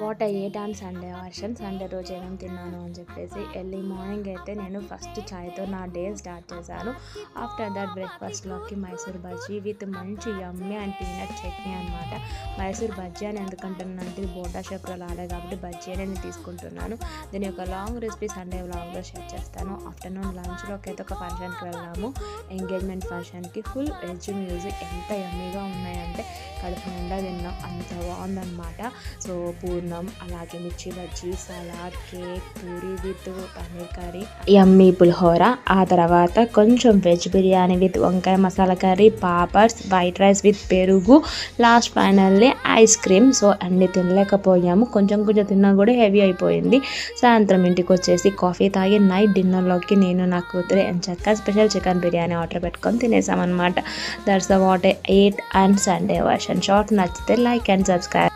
What I ate on Sunday version Sunday రోజు ఏమేం తిన్నాను అని చెప్పేసి ఎర్లీ మార్నింగ్ అయితే నేను ఫస్ట్ చాయ్తో నా డే స్టార్ట్ చేశాను. ఆఫ్టర్ దట్ బ్రేక్ఫాస్ట్లోకి మైసూర్ బజ్జీ విత్ మంచి యమ్మి అండ్ పీనట్ చట్నీ అనమాట మైసూర్ బజ్జీ అని ఎందుకంటున్నానంటే ఇది బోండా షేప్లో రాలే కాబట్టి బజ్జీ అని నేను తీసుకుంటున్నాను. దీని యొక్క లాంగ్ రెసిపీ సండే వ్లాగ్లో షేర్ చేస్తాను. ఆఫ్టర్నూన్ లంచ్లోకి అయితే ఒక ఫంక్షన్కి వెళ్ళాము ఎంగేజ్మెంట్ ఫంక్షన్కి ఫుల్ వెజ్ మ్యూజిక్ ఎంత యమ్మీగా ఉన్నాయి కడుపు నిండా తిన్నాం అంత బాగుందన్నమాట. సో పూర్ణం అలాగే mirchi bajji salad cake puri with paneer curry yummy pulihora. ఆ తర్వాత కొంచెం వెజ్ బిర్యానీ విత్ వంకాయ masala curry poppers white rice with పెరుగు last finally ice cream. So అన్ని తినలేకపోయాము. కొంచెం కొంచెం తిన్నా కూడా హెవీ అయిపోయింది. సాయంత్రం ఇంటికి వచ్చేసి కాఫీ తాగి నైట్ డిన్నర్లోకి నేను నా కూతురు ఎంచక్క స్పెషల్ చికెన్ బిర్యానీ ఆర్డర్ పెట్టుకొని తినేసామన్నమాట. That's the what ate and Sunday version. and short match the like and subscribe.